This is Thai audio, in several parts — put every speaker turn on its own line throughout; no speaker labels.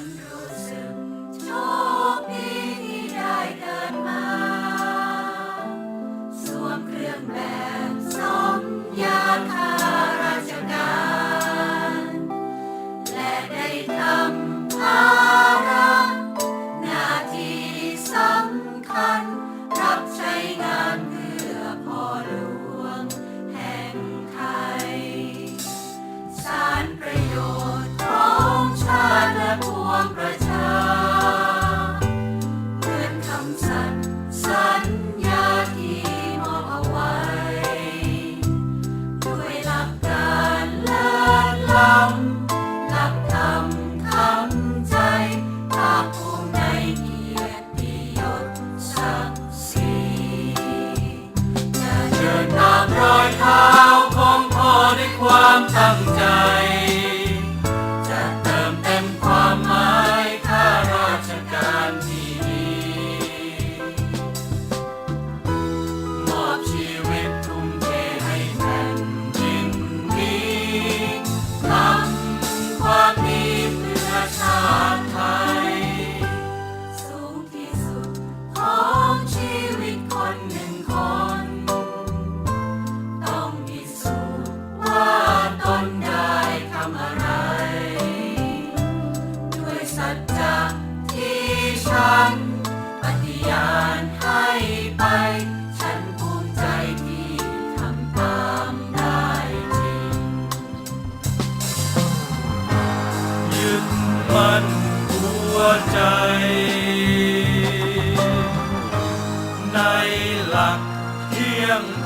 Amen.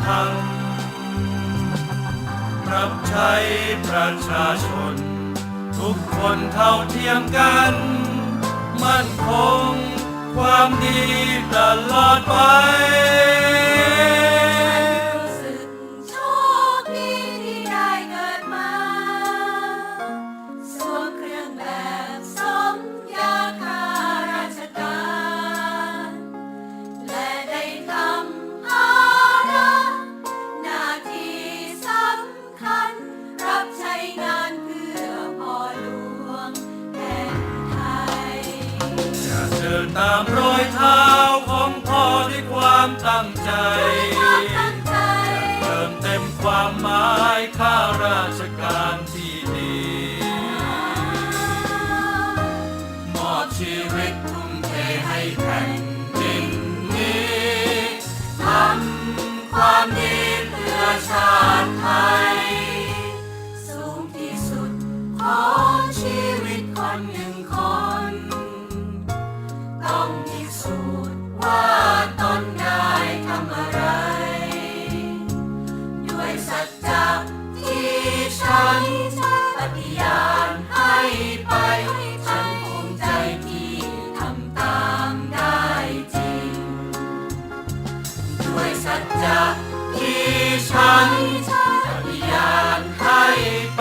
ทัง รับใช้ประชาชน ทุกคนเท่าเทียมกัน มั่นคง ความดีตลอดไป ตามรอยเท้าของพ่อด้วยความตั้งใจ จะที่ฉัน
อ
ภิญญานให้ไป